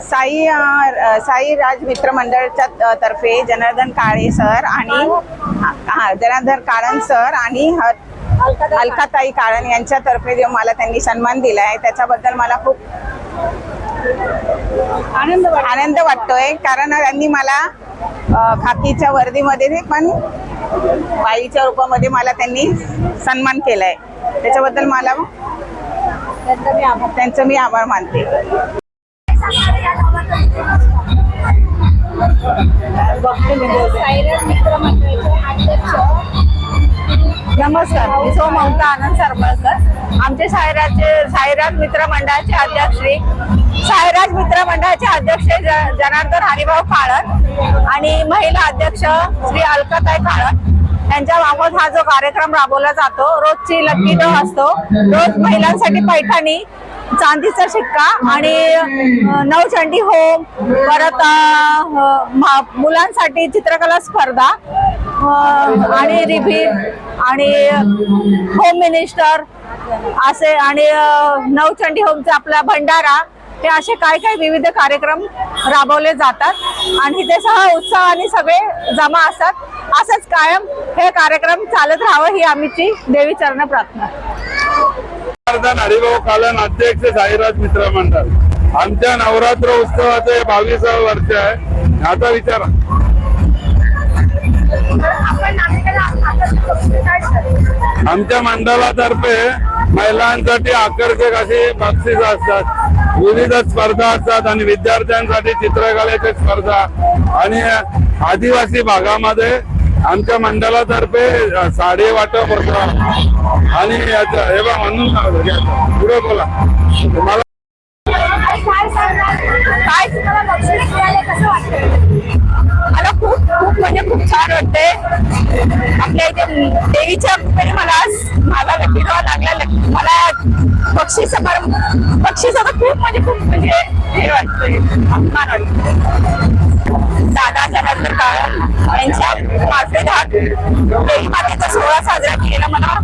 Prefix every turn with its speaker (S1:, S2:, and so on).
S1: साई साई राज मित्र मंडळच्या तर्फे जनार्दन काळे सर आणि हा, जनार्दन काळन सर आणि अलकाताई काळन यांच्यातर्फे जो मला त्यांनी सन्मान दिला आहे. त्याच्याबद्दल मला खूप
S2: आनंद
S1: आनंद वाटतोय. कारण त्यांनी मला खाकीच्या वर्दीमध्ये पण बाईच्या रूपामध्ये मला त्यांनी सन्मान केलाय. त्याच्याबद्दल मला
S2: त्यांचा मी आभार
S1: त्यांचं मी आभार मानते.
S3: नमस्कार मी सौ ममता आनंद सरमळकर आमचे सायराजचे सायराज मित्र मंडळाचे अध्यक्ष श्री सायराज मित्र मंडळाचे अध्यक्ष जनार्दन हरिभाऊ काळन आणि महिला अध्यक्ष श्री अलकाताई काळन यांच्या मार्फत हा जो कार्यक्रम राबवला जातो रोजची लक्की डो असतो. रोज महिलांसाठी पैठणी चांदीचा शिक्का आणि नवचंडी होम परत मुलांसाठी चित्रकला स्पर्धा आणि रिबीन आणि होम मिनिस्टर असे आणि नवचंडी होमचा आपला भंडारा ते असे काय काय विविध कार्यक्रम राबवले जातात. आणि ते सह उत्साहाने सगळे जमा असतात. असंच कायम कार्यक्रम चालत राहावं ही आमची देवी चरण प्रार्थना.
S4: हरिभाऊ कालन अध्यक्ष साईराज मित्र मंडळ. आमच्या नवरात्र उत्सवाचं हे बावीसावं वर्ष आहे. आता विचारा. आमच्या मंडळातर्फे महिलांसाठी आकर्षक अशी बक्षीस असतात. विविध स्पर्धा असतात आणि विद्यार्थ्यांसाठी चित्रकलेची स्पर्धा आणि आदिवासी भागामध्ये आमच्या मंडळातर्फे साडे साडी वाटप होतं. आणि याचं हे म्हणून पुढे बोला. तुम्हाला
S3: मला खूप खूप म्हणजे खूप छान वाटते आपल्या इथे देवीच्या कृपेने मला माझा लकी लागला. लकी- पक्षी बक्षीस खूप म्हणजे खूप म्हणजे हे वाटतंय. अभिमान वाटतो यांच्या मार्फत हा देवी मातेचा सोहळा साजरा केलेला मला.